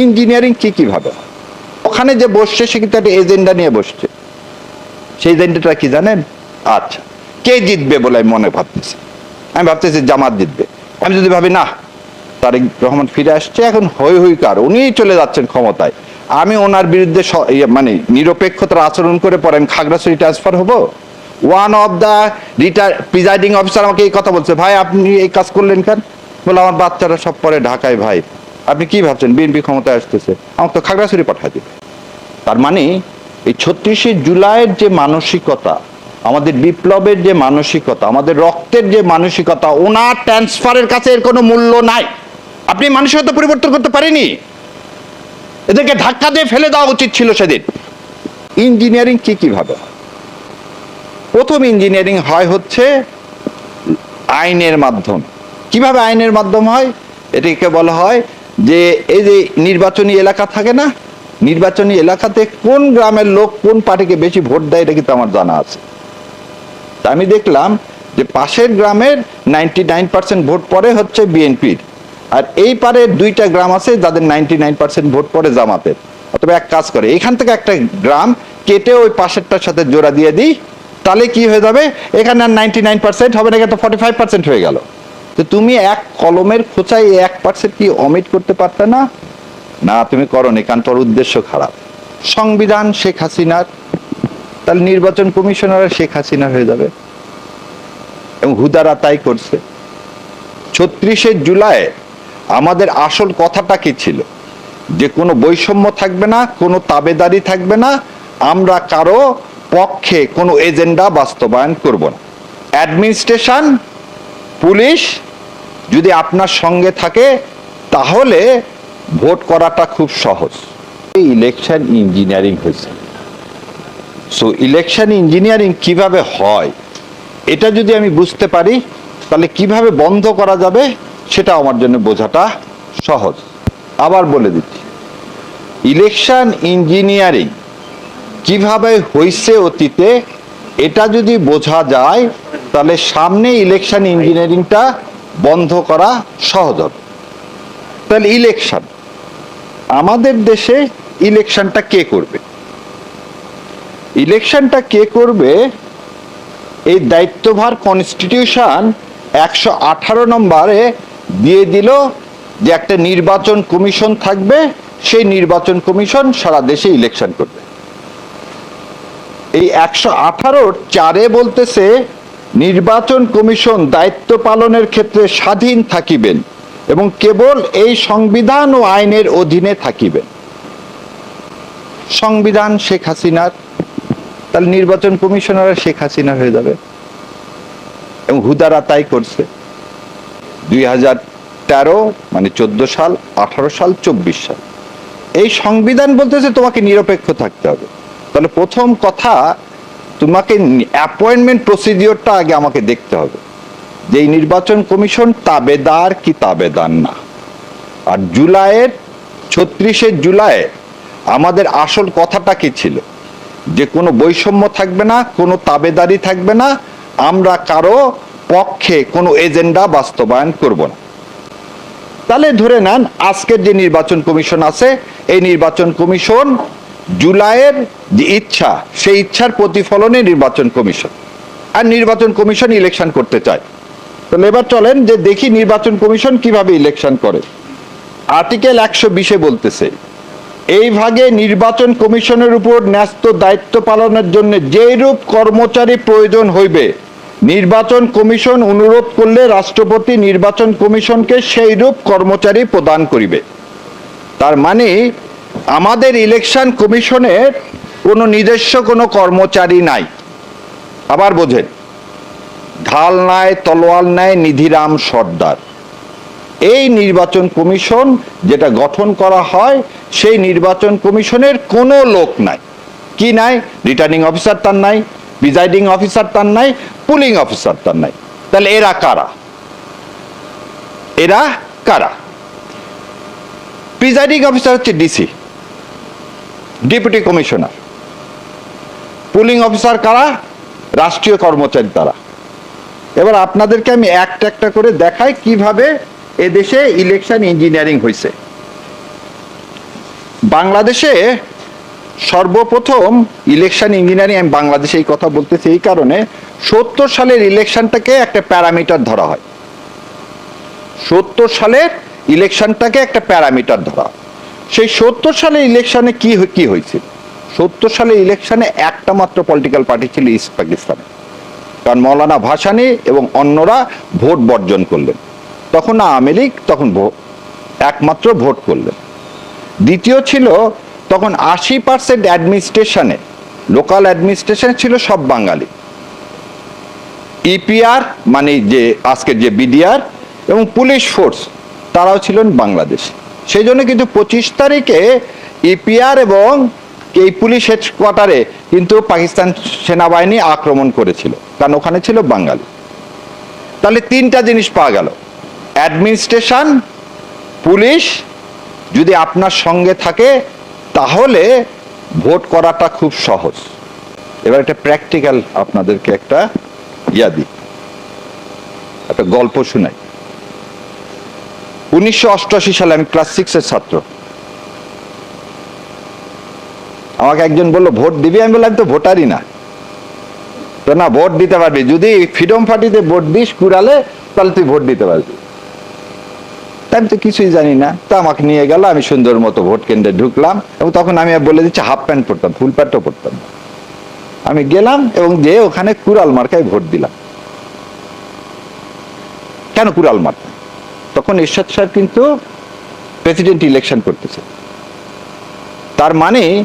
Engineering কি কীভাবে? ওখানে যে বসছে, সে কিন্তু একটা এজেন্ডা নিয়ে বসছে। সেই এজেন্ডাটা কি জানেন? আচ্ছা কে জিতবে বলে আমি মনে ভাবতেছি। আমি ভাবতেছি জামাত জিতবে। আমি যদি ভাবি, না, তারেক রহমান ফিরে আসছে, এখন হই হই কার? উনি চলে যাচ্ছেন ক্ষমতায়। আমি ওনার বিরুদ্ধে ইয়ে মানে নিরপেক্ষতার আচরণ করে পরে আমি খাগড়াছড়ি ট্রান্সফার হব? One of the retire presiding officer আমাকে এই কথা বলছে, ভাই, আপনি এই কাজ করলেন কেন? বলে, আমার বাচ্চারা সব পরে ঢাকায়, ভাই। আপনি কি ভাবছেন? বিএনপি ক্ষমতায় আসতেছে। আমাকে তো খাগড়াছড়ি পাঠা দিবে। তার মানে এই ছত্রিশে জুলাইয়ের যে মানসিকতা, আমাদের বিপ্লবের যে মানসিকতা, আমাদের রক্তের যে মানসিকতা, ওনার ট্রান্সফারের কাছে এর কোনো মূল্য নাই। আপনি মানসিকতা পরিবর্তন করতে পারেনি। এদেরকে ধাক্কা দিয়ে ফেলে দেওয়া উচিত ছিল সেদিন। ইঞ্জিনিয়ারিং কি কীভাবে? প্রথম ইঞ্জিনিয়ারিং হয় হচ্ছে আইনের মাধ্যম। কীভাবে আইনের মাধ্যম হয়? এটাকে বলা হয় যে এই যে নির্বাচনী এলাকা থাকে না, নির্বাচনী এলাকাতে কোন গ্রামের লোক কোন পার্টিকে বেশি ভোট দেয় এটা কিন্তু আমার জানা আছে। আমি দেখলাম যে পাশের গ্রামের নাইনটি নাইন পার্সেন্ট ভোট পড়ে হচ্ছে বিএনপির, আর এই পারে দুইটা গ্রাম আছে যাদের নাইনটি নাইন পার্সেন্ট ভোট পড়ে জামাতের। অথবা এক কাজ করে, এখান থেকে একটা গ্রাম কেটে ওই পাশেরটার সাথে জোড়া দিয়ে দিই, তাহলে কি হয়ে যাবে? এখানে আর নাইনটি নাইন পার্সেন্ট হবে না এখানে তো ফর্টি ফাইভ পার্সেন্ট হয়ে গেল। তো তুমি এক কলমের খোঁচায় এক পার্সেন্ট কি অমিট করতে পারতে না? না, তুমি করো নি কারণ তোর উদ্দেশ্য খারাপ। সংবিধান শেখ হাসিনার তাহলে নির্বাচন কমিশনার শেখ হাসিনা হয়ে যাবে। এবং হুদারা তাই করছে। ছত্রিশে জুলাই আমাদের আসল কথাটা কি ছিল? যে কোনো বৈষম্য থাকবে না, কোনো তাবেদারি থাকবে না, আমরা কারও পক্ষে কোনো এজেন্ডা বাস্তবায়ন করব না। অ্যাডমিনিস্ট্রেশন পুলিশ যদি আপনার সঙ্গে থাকে, তাহলে ভোট করাটা খুব সহজ। এই ইলেকশন ইঞ্জিনিয়ারিং হয়েছে। সো ইলেকশন ইঞ্জিনিয়ারিং কীভাবে হয়, এটা যদি আমি বুঝতে পারি, তাহলে কীভাবে বন্ধ করা যাবে, সেটা আমার জন্য বোঝাটা সহজ। আবার বলে দিচ্ছি। ইলেকশন ইঞ্জিনিয়ারিং কীভাবে হয়েছে অতীতে, এটা যদি বোঝা যায় তাহলে সামনে ইলেকশন ইঞ্জিনিয়ারিংটা বন্ধ করা সহজ। হবে তাহলে ইলেকশন আমাদের দেশে ইলেকশনটা কে করবে? ইলেকশনটা কে করবে? এই দায়িত্বভার কনস্টিটিউশন একশো আঠারো নম্বরে দিয়ে দিল যে একটা নির্বাচন কমিশন থাকবে, সেই নির্বাচন কমিশন সারা দেশে ইলেকশন করবে। এই একশো আঠারোর চারে বলতেছে নির্বাচন কমিশন দায়িত্ব পালনের ক্ষেত্রে স্বাধীন থাকিবেন এবং কেবল এই সংবিধান ও আইনের অধীনে থাকিবেন। সংবিধান শেখ হাসিনার, তাহলে নির্বাচন কমিশনার শেখ হাসিনা হয়ে যাবে। এবং হুদারা তাই করছে। দুই হাজার তেরো মানে চোদ্দ সাল, আঠারো সাল, চব্বিশ সাল। এই সংবিধান বলতেছে তোমাকে নিরপেক্ষ থাকতে হবে। তাহলে প্রথম কথা তোমাকে অ্যাপয়েন্টমেন্ট প্রসিডিওরটা আগে আমাকে দেখতে হবে। যে এই নির্বাচন কমিশন তাবেদার কি তাবেদার না। আর জুলাইয়ের, ছত্রিশে জুলাই আমাদের আসল কথাটা কি ছিল? যে কোনো বৈষম্য থাকবে না, কোনো তাবেদারি থাকবে না, আমরা কারও পক্ষে কোনো এজেন্ডা বাস্তবায়ন করব না। তাহলে ধরে নেন, আজকের যে নির্বাচন কমিশন আছে, এই নির্বাচন কমিশন জুলাইয়ের যে ইচ্ছা, সেই ইচ্ছার প্রতিফলনে নির্বাচন কমিশন। আর নির্বাচন কমিশন ইলেকশন করতে চায়। তাহলে এবার চলেন যে দেখি নির্বাচন কমিশন কীভাবে ইলেকশন করে। আর্টিকেল একশো বিশে বলতেছে, এই ভাগে নির্বাচন কমিশনের উপর ন্যস্ত দায়িত্ব পালনের জন্য যেরূপ কর্মচারী প্রয়োজন হইবে, নির্বাচন কমিশন অনুরোধ করলে রাষ্ট্রপতি নির্বাচন কমিশনকে সেই রূপ কর্মচারী প্রদান করিবে। তার মানে আমাদের ইলেকশন কমিশনের কোনো নিজস্ব কোনো কর্মচারী নাই। আবার বোঝেন, ঢাল নাই, তলোয়াল নাই, নিধিরাম সর্দার। এই নির্বাচন কমিশন যেটা গঠন করা হয়, সেই নির্বাচন কমিশনের কোনো লোক নাই। কি নাই? রিটার্নিং অফিসার তার নাই প্রিজাইডিং অফিসার তার নাই পুলিং অফিসার তার নাই। তাহলে এরা কারা? এরা কারা? প্রিজাইডিং অফিসার হচ্ছে DC deputy commissioner polling officer কারা? রাষ্ট্রীয় কর্মচারী তারা। এবার আপনাদেরকে আমি একটা একটা করে দেখাই কীভাবে এদেশে ইলেকশন ইঞ্জিনিয়ারিং হয়েছে বাংলাদেশে সর্বপ্রথম ইলেকশন ইঞ্জিনিয়ারিং আমি বাংলাদেশে এই কথা বলতেছি এই কারণে, সত্তর সালের ইলেকশনটাকে একটা প্যারামিটার ধরা হয়। সত্তর সালের ইলেকশনটাকে একটা প্যারামিটার ধরা হয়। সেই সত্তর সালের ইলেকশনে কি কি হয়েছিল সত্তর সালের ইলেকশনে একটা মাত্র পলিটিক্যাল পার্টি ছিল ইস্ট পাকিস্তানে কারণ মৌলানা ভাসানি এবং অন্যরা ভোট বর্জন করলেন। তখন আওয়ামী লীগ, তখন একমাত্র ভোট করলেন। দ্বিতীয় ছিল তখন আশি পার্সেন্ট অ্যাডমিনিস্ট্রেশনে লোকাল অ্যাডমিনিস্ট্রেশন ছিল সব বাঙালি। ইপিআর মানে যে, আজকের যে বিডিআর এবং পুলিশ ফোর্স তারাও ছিলেন বাংলাদেশ। সেই জন্য কিন্তু পঁচিশ তারিখে ইপিআর এবং এই পুলিশ হেডকোয়ার্টারে কিন্তু পাকিস্তান সেনাবাহিনী আক্রমণ করেছিল। কারণ ওখানে ছিল বাঙালি। তাহলে তিনটা জিনিস পাওয়া গেল। অ্যাডমিনিস্ট্রেশন পুলিশ, যদি আপনার সঙ্গে থাকে, তাহলে ভোট করাটা খুব সহজ। এবার একটা প্র্যাকটিক্যাল আপনাদেরকে একটা ইয়া দিই। একটা গল্প শোনাই। উনিশশো অষ্টআশি সালে আমি ক্লাস সিক্সের ছাত্র। আমাকে একজন বলল, ভোট দিবি? আমি বললাম তো ভোটারই না। তো, না, ভোট দিতে পারবি। যদি ফ্রিডম পার্টিতে ভোট দিস কুড়ালে, তাহলে তুই ভোট দিতে পারবি। আমি তো কিছুই জানি না। তা, আমাকে নিয়ে গেল, আমি সুন্দর মতো ভোট কেন্দ্রে ঢুকলাম এবং তখন আমি বলে দিচ্ছি, হাফ প্যান্ট পরতাম, ফুল প্যান্টও পরতাম আমি গেলাম এবং যে ওখানে কুড়াল মার্কায় ভোট দিলাম। কেন কুড়াল মার্কা তখন এরশাদ সাহেব কিন্তু প্রেসিডেন্ট ইলেকশন করতেছে। তার মানে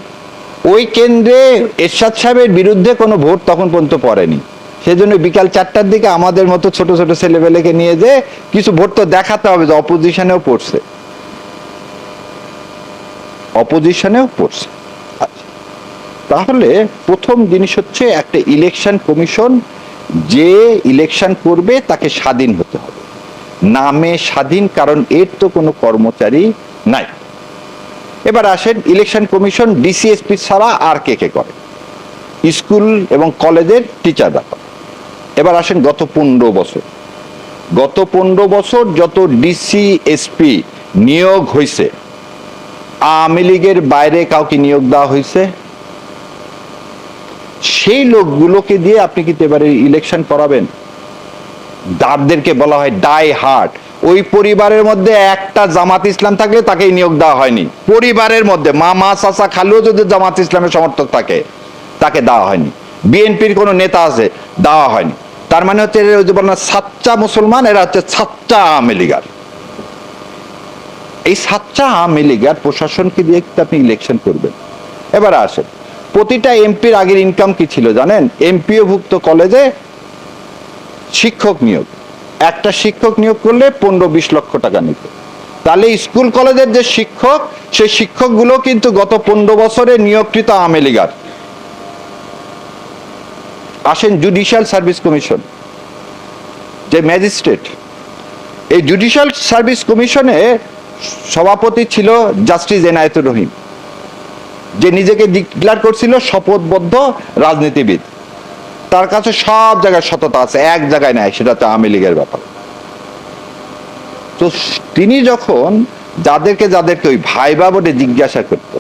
ওই কেন্দ্রে এরশাদ সাহেবের বিরুদ্ধে কোনো ভোট তখন পর্যন্ত পড়েনি। সেজন্য বিকাল চারটার দিকে আমাদের মতো ছোট ছোট ছেলেবেলেকে নিয়ে যে কিছু ভোট তো দেখাতে হবে যে অপোজিশনেও পড়ছে। অপোজিশনেও পড়ছে। আচ্ছা। তাহলে প্রথম জিনিস হচ্ছে একটা ইলেকশন কমিশন যে ইলেকশন করবে তাকে স্বাধীন হতে হবে। নামে স্বাধীন, কারণ এর তো কোনো কর্মচারী নাই। এবার আসেন ইলেকশন কমিশন, ডিসিএসপি ছাড়া আর কে কে করে? স্কুল এবং কলেজের টিচাররা এবার আসেন গত পনেরো বছর। গত পনেরো বছর যত ডিসি এসপি নিয়োগ হয়েছে আওয়ামী লীগের বাইরে কাউকে নিয়োগ দেওয়া হয়েছে সেই লোকগুলোকে দিয়ে আপনি কিন্তু এবারে ইলেকশন করাবেন? যাদেরকে বলা হয় ডাই হার্ট ওই পরিবারের মধ্যে একটা জামাত ইসলাম থাকলে তাকে নিয়োগ দেওয়া হয়নি। পরিবারের মধ্যে মামা, চাচা, খালুও যদি জামাত ইসলামের সমর্থক থাকে, তাকে দেওয়া হয়নি। বিএনপির কোনো নেতা আছে, দেওয়া হয়নি। তার মানে হচ্ছে এরা যে বলেন সাচ্চা মুসলমান, এরা হচ্ছে সাচ্চা আওয়ামী লীগার। এই সাচ্চা আওয়ামী লীগার প্রশাসনকে দিয়ে আপনি ইলেকশন করবেন। এবার আসেন, প্রতিটা এমপির আগের ইনকাম কি ছিল জানেন? এমপিও ভুক্ত কলেজে শিক্ষক নিয়োগ। একটা শিক্ষক নিয়োগ করলে পনেরো বিশ লক্ষ টাকা নিত তাহলে স্কুল কলেজের যে শিক্ষক, সেই শিক্ষকগুলো কিন্তু গত পনেরো বছরে নিয়োগকৃত আওয়ামী লীগার। আসেন জুডিশিয়াল সার্ভিস কমিশন যে ম্যাজিস্ট্রেট। এই জুডিশিয়াল সার্ভিস কমিশনে সভাপতি ছিল জাস্টিস এনায়েতুর রহিম, যে নিজেকে ডিক্লার করছিল শপথবদ্ধ রাজনীতিবিদ। তার কাছে সব জায়গায় সততা আছে, এক জায়গায় নাই সেটা হচ্ছে আওয়ামী লীগের ব্যাপার। তো তিনি যখন যাদেরকে যাদেরকে ওই ভাই বাবনে জিজ্ঞাসা করত,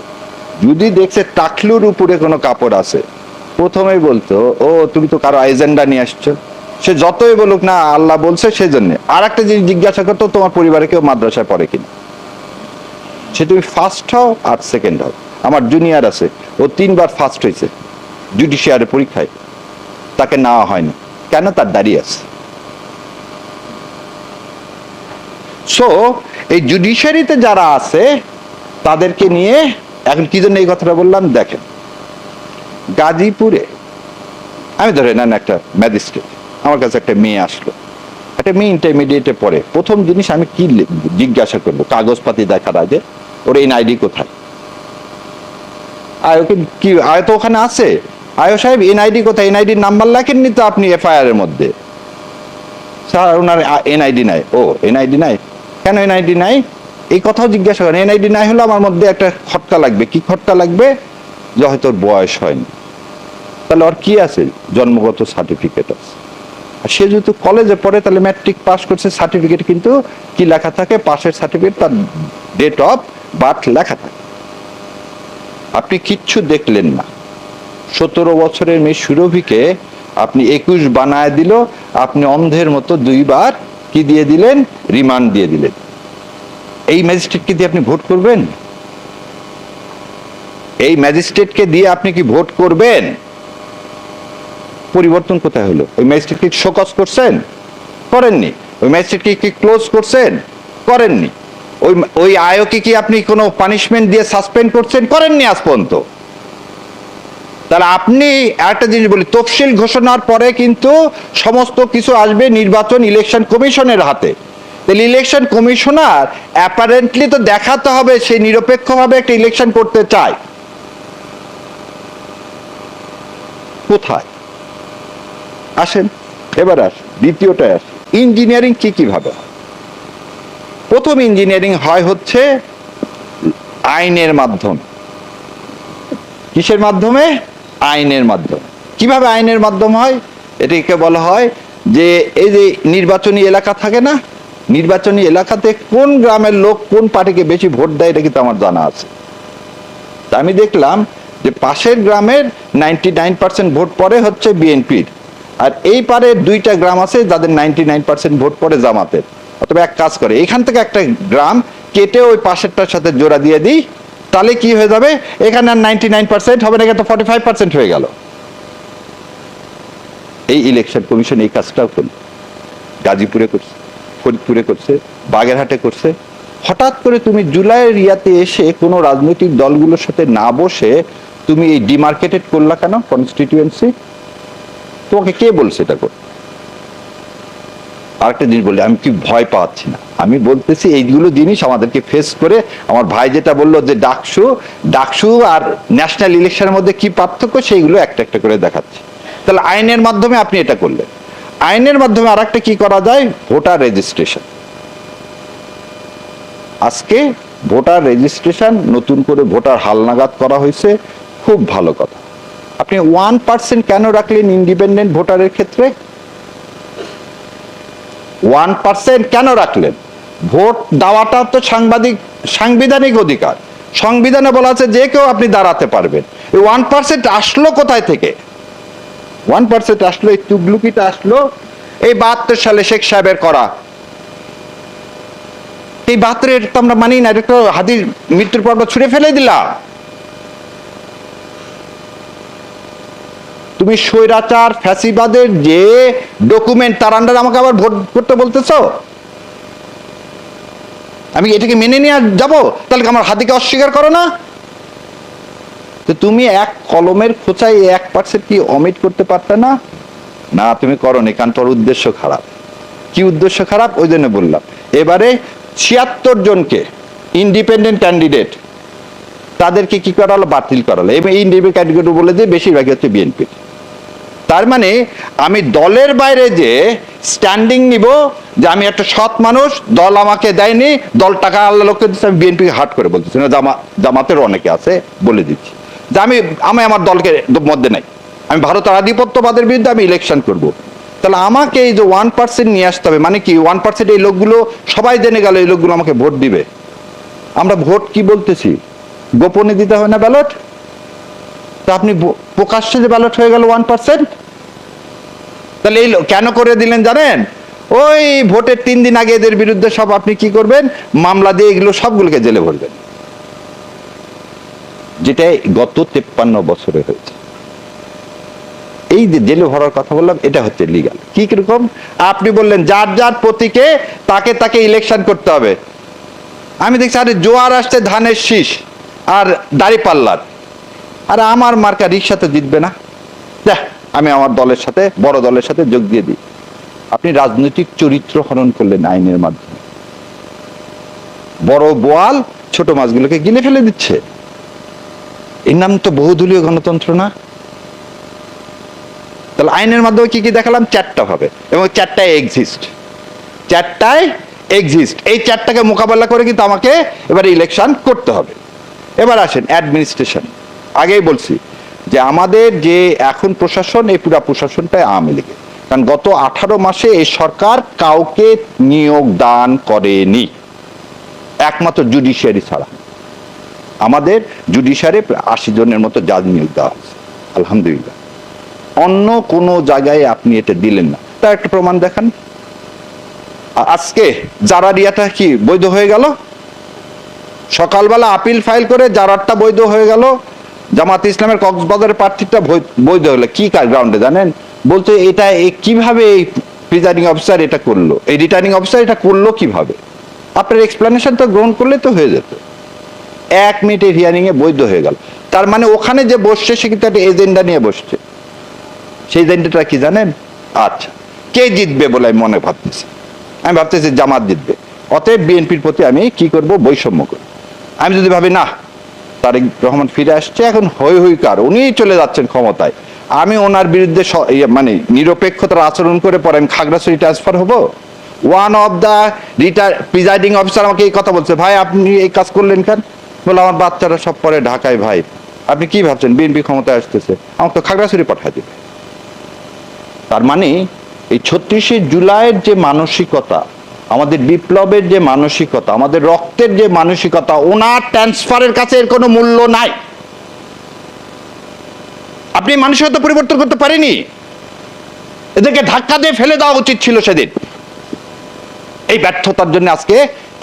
যদি দেখছে টাকলুর উপরে কোনো কাপড় আছে, প্রথমেই বলতো, ও, তুমি তো কারও এজেন্ডা নিয়ে আসছো। সে যতই বলুক না, আল্লাহ বলছে সেই জন্য আর একটা জিনিস জিজ্ঞাসা করতো, তোমার পরিবারে কেউ মাদ্রাসায় পড়ে কিনা? সে, তুমি ফার্স্ট হও আর সেকেন্ড হও। আমার জুনিয়র আছে, ও তিনবার ফার্স্ট হয়েছে জুডিশিয়ারি পরীক্ষায়। তাকে নেওয়া হয়নি। কেন তার দাঁড়িয়ে আছে? সো এই জুডিশিয়ারিতে যারা আছে, তাদেরকে নিয়ে এখন কি জন্য এই কথাটা বললাম? দেখেন, গাজীপুরে, আমি ধরে নেন একটা ম্যাজিস্ট্রেট আমার কাছে একটা মেয়ে আসলো। একটা মেয়ে ইন্টারমিডিয়েটে পড়ে। প্রথম জিনিস আমি কি জিজ্ঞাসা করব? কাগজপাতি দেখার আগে? ওর এই এনআইডি কোথায়? আর ওকে কি আয় তো ওখানে আছে। আয়ো সাহেব, এনআইডি কোথায়? এনআইডির নাম্বার লেখেননি তো আপনি এফআইআর এর মধ্যে? স্যার, ওনার এনআইডি নাই। ও, এনআইডি নাই? কেন এনআইডি নাই? এই কথাও জিজ্ঞাসা করেন। এনআইডি নাই হলে আমার মধ্যে একটা খটকা লাগবে। কি খটকা লাগবে? যে হয়তো বয়স হয়নি। তাহলে ওর কি আছে? জন্মগত সার্টিফিকেট আছে। আর সে যেহেতু কলেজে পড়ে, তাহলে ম্যাট্রিক পাস করছে সার্টিফিকেট কিন্তু কি লেখা থাকে? পাশের সার্টিফিকেট তার ডেট অফ বার্থ লেখা থাকে। আপনি কিচ্ছু দেখলেন না। সতেরো বছরের মেয়ে সুরভিকে আপনি একুশ বানায় দিল, আপনি অন্ধের মতো দুইবার কি দিয়ে দিলেন? রিমান্ড দিয়ে দিলেন। এই ম্যাজিস্ট্রেটকে দিয়ে আপনি ভোট করবেন? এই ম্যাজিস্ট্রেটকে দিয়ে আপনি কি ভোট করবেন? পরিবর্তন কোথায় হলো? ওই ম্যাজিস্ট্রেটকে শোকজ করছেন? করেননি। ওই ম্যাজিস্ট্রেটকে কি ক্লোজ করছেন? করেননি। ওই ওই আয়োকে কি আপনি কোনো পানিশমেন্ট দিয়ে সাসপেন্ড করছেন? করেননি আজ পর্যন্ত। তাহলে আপনি একটা জিনিস বলি, তফসিল ঘোষণার পরে কিন্তু সমস্ত কিছু আসবে নির্বাচন ইলেকশন কমিশনের হাতে। তাহলে ইলেকশন কমিশনার অ্যাপারেন্টলি তো দেখাতে হবে, সে নিরপেক্ষভাবে একটা ইলেকশন করতে চায়। কোথায়? আসেন, এবার আসেন দ্বিতীয়টায় আসেন ইঞ্জিনিয়ারিং কি কীভাবে প্রথম ইঞ্জিনিয়ারিং হয় হচ্ছে আইনের মাধ্যমে। কিসের মাধ্যমে? আইনের মাধ্যমে। কীভাবে আইনের মাধ্যম হয়? এটিকে বলা হয় যে এই যে নির্বাচনী এলাকা থাকে না, নির্বাচনী এলাকাতে কোন গ্রামের লোক কোন পার্টিকে বেশি ভোট দেয় এটা কিন্তু আমার জানা আছে। আমি দেখলাম যে পাশের গ্রামের নাইনটি নাইন পার্সেন্ট ভোট পড়ে হচ্ছে বিএনপির। আর এই পারে দুইটা গ্রাম আছে যাদের নাইনটি নাইন পার্সেন্ট ভোট পড়ে জামাতের। অথবা এক কাজ করে, এখান থেকে একটা গ্রাম কেটে ওই পাশেরটার সাথে জোড়া দিয়ে দিই তাহলে কি হয়ে যাবে? এখানে আর নাইনটি নাইন পার্সেন্ট হবে না তো ফর্টি ফাইভ পার্সেন্ট হয়ে গেল। এই ইলেকশন কমিশন এই কাজটাও করল। গাজীপুরে করছে, ফরিদপুরে করছে, বাগেরহাটে করছে। হঠাৎ করে তুমি জুলাইয়ের ইয়াতে এসে কোনো রাজনৈতিক দলগুলোর সাথে না বসে তুমি এই ডিমার্কেটেড করলা কেন? কনস্টিটিউয়েন্সি তোমাকে কে বলছে এটা করতে? আরেকটা জিনিস বলি, আমি কি ভয় পাচ্ছি না? আমি বলতেছি এইগুলো জিনিস আমাদেরকে ফেস করে আমার ভাই যেটা বলল যে ডাকসু ডাকসু আর ন্যাশনাল ইলেকশনের মধ্যে কি পার্থক্য সেইগুলো একটা একটা করে দেখাচ্ছে। তাহলে আইনের মাধ্যমে আপনি এটা করলেন। আইনের মাধ্যমে আর একটা কি করা যায়? ভোটার রেজিস্ট্রেশন আজকে ভোটার রেজিস্ট্রেশন নতুন করে ভোটার হালনাগাদ করা হয়েছে, খুব ভালো কথা। আপনি ওয়ান পার্সেন্ট কেন রাখলেন ইন্ডিপেন্ডেন্ট ভোটারের ক্ষেত্রে? ওয়ান পার্সেন্ট কেন রাখলেন? ভোট দেওয়াটা তো সাংবাদিক, সাংবিধানিক অধিকার। সংবিধানে বলা আছে যে কেউ আপনি দাঁড়াতে পারবেন। এই ওয়ান পার্সেন্ট আসলো কোথায় থেকে? ওয়ান পার্সেন্ট আসলো, এই তুগলুকিটা আসলো, এই বাহাত্তর সালে শেখ সাহেবের করা। এই বাহাত্তরের তো আমরা মানি না, এটা তো হাদির মৃত্যুর পর ছুড়ে ফেলে দিলাম। তুমি স্বৈরাচার, ফ্যাসিবাদের যে ডকুমেন্ট তার আন্ডার আমাকে আবার ভোট করতে বলতেছো? আমি এটাকে মেনে নিয়ে যাব? তাহলে আমার হাতিকে অস্বীকার করো না? তো তুমি এক কলমের খোঁচায় এক পার্সেন্ট কি অমিট করতে পারতে না? না, তুমি করো নি কারণ তোর উদ্দেশ্য খারাপ। কি উদ্দেশ্য খারাপ? ওই জন্য বললাম। এবারে ছিয়াত্তর জনকে ইন্ডিপেন্ডেন্ট ক্যান্ডিডেট তাদেরকে কি করা হলো বাতিল করা হলো এবং ইন্ডিপেন্ডেন্ট ক্যান্ডিডেট বলে যে বেশিরভাগই হচ্ছে বিএনপি তার মানে আমি দলের বাইরে যে স্ট্যান্ডিং নিব যে আমি একটা সৎ মানুষ, দল আমাকে দেয়নি, দল টাকা আল্লাহ লোককে দিচ্ছে আমি বিএনপি হাট করে বলতেছি। না, জামা জামাতের অনেকে আছে, বলে দিচ্ছি। যে আমি আমি আমার দলকে মধ্যে নাই। আমি ভারতের আধিপত্যবাদের বিরুদ্ধে আমি ইলেকশন করব। তাহলে আমাকে এই যে ওয়ান পার্সেন্ট নিয়ে আসতে হবে মানে কি? ওয়ান পার্সেন্ট এই লোকগুলো, সবাই জেনে গেল এই লোকগুলো আমাকে ভোট দিবে। আমরা ভোট কি বলতেছি? গোপনে দিতে হয় না ব্যালট? তা আপনি প্রকাশ্যে যে ব্যালট হয়ে গেল ওয়ান পার্সেন্ট তাহলে এই কেন করে দিলেন জানেন? ওই ভোটের তিন দিন আগে এদের বিরুদ্ধে সব আপনি কি করবেন? মামলা দিয়ে এগুলো সবগুলোকে জেলে ভরবেন। যেটা গত তেপ্পান্ন বছরে হয়েছে। এই যে জেলে ভরার কথা বললাম, এটা হচ্ছে লিগাল কি কীরকম? আপনি বললেন, যার যার প্রতীকে তাকে তাকে ইলেকশন করতে হবে। আমি দেখছি, আরে জোয়ার আসছে ধানের শীষ আর দাড়ি পাল্লার। আর আমার মার্কা রিক্সাতে জিতবে না। দেখ, আমি আমার দলের সাথে, বড় দলের সাথে যোগ দিয়ে দিই। আপনি রাজনৈতিক চরিত্র হরণ করলেন আইনের মাধ্যমে। বড় বোয়াল ছোট মাছগুলোকে গিলে ফেলে দিচ্ছে। এর নাম তো বহুদলীয় গণতন্ত্র না। তাহলে আইনের মাধ্যমে কি কি দেখালাম? চারটা হবে এবং চারটায় এক্সিস্ট চারটায় এক্সিস্ট এই চারটাকে মোকাবেলা করে কিন্তু আমাকে এবার ইলেকশন করতে হবে। এবার আসেন অ্যাডমিনিস্ট্রেশন আগেই বলছি যে আমাদের যে এখন প্রশাসন, এই পুরা প্রশাসনটাই আওয়ামী লীগের। কারণ গত আঠারো মাসে এই সরকার কাউকে নিয়োগ দান করেনি। একমাত্র জুডিশিয়ারি ছাড়া। আমাদের জুডিশিয়ারে আশি জনের মতো জাজ নিয়োগ দেওয়া হয়েছে, আলহামদুলিল্লাহ। অন্য কোনো জায়গায় আপনি এটা দিলেন না। তার একটা প্রমাণ দেখান। আজকে জারারিয়াটা কি বৈধ হয়ে গেল? সকালবেলা আপিল ফাইল করে জারারটা বৈধ হয়ে গেল। জামাত ইসলামের কক্সবাজারের প্রার্থীটা বৈধ হলো। কি কার গ্রাউন্ডে জানেন? বলতে এটা কীভাবে এই প্রিজাইডিং অফিসার এটা করল? এই রিটার্নিং অফিসার এটা করল কীভাবে? আপনার এক্সপ্লেনেশন তো গ্রহণ করলে তো হয়ে যেত। এক হিয়ারিং এ বৈধ হয়ে গেল। তার মানে ওখানে যে বসছে, সে কিন্তু একটা এজেন্ডা নিয়ে বসছে। সেই এজেন্ডাটা কি জানেন? আচ্ছা কে জিতবে বলে আমি মনে ভাবতেছি। আমি ভাবতেছি জামাত জিতবে। অতএব বিএনপির প্রতি আমি কি করব? বৈষম্য করব আমি যদি ভাবি, না তারেক রহমান ফিরে আসছে, এখন হই হই কার? উনি চলে যাচ্ছেন ক্ষমতায়। আমি ওনার বিরুদ্ধে ইয়ে মানে নিরপেক্ষতার আচরণ করে পরে আমি খাগড়াছড়ি ট্রান্সফার হব? One of the retire presiding officer আমাকে এই কথা বলছে, ভাই, আপনি এই কাজ করলেন কেন? বলে, আমার বাচ্চারা সব পরে ঢাকায়, ভাই। আপনি কি ভাবছেন? বিএনপি ক্ষমতায় আসতেছে। আমাকে তো খাগড়াছড়ি পাঠায় দিবে। তার মানে এই ছত্রিশে জুলাইয়ের যে মানসিকতা আমাদের বিপ্লবের যে মানসিকতা, আমাদের রক্তের যে মানসিকতা, ওনার ট্রান্সফারের কাছে এর কোনো মূল্য নাই। আপনি মানসিকতা পরিবর্তন করতে পারেনি এদেরকে ধাক্কা দিয়ে ফেলে দেওয়া উচিত ছিল সেদিন। এই ব্যর্থতার জন্য আজকে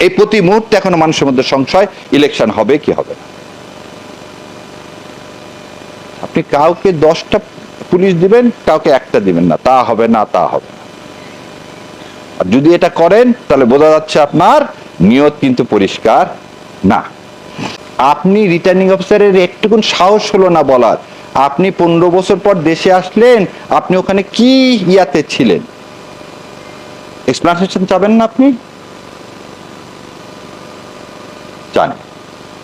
এই প্রতি মুহূর্তে এখনও মানুষের মধ্যে সংশয় ইলেকশন হবে কি হবে না? আপনি কাউকে দশটা পুলিশ দিবেন, কাউকে একটা দিবেন না, তা হবে না, তা হবে না। যদি এটা করেন, তাহলে বোঝা যাচ্ছে আপনার নিয়ত কিন্তু পরিষ্কার না। আপনি রিটার্নিং অফিসারের একটুকুন সাহস হলো না বলার। আপনি পনেরো বছর পর দেশে আসলেন, আপনি ওখানে কি ইয়াতে ছিলেন? এক্সপ্লানেশন চাবেন না আপনি? চান।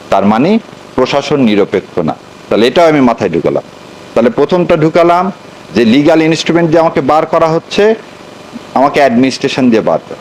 তার মানে প্রশাসন নিরপেক্ষ না। তাহলে এটাও আমি মাথায় ঢুকালাম। তাহলে প্রথমটা ঢুকালাম যে লিগাল ইনস্ট্রুমেন্ট যে আমাকে বার করা হচ্ছে আমাকে অ্যাডমিনিস্ট্রেশন দিয়ে করা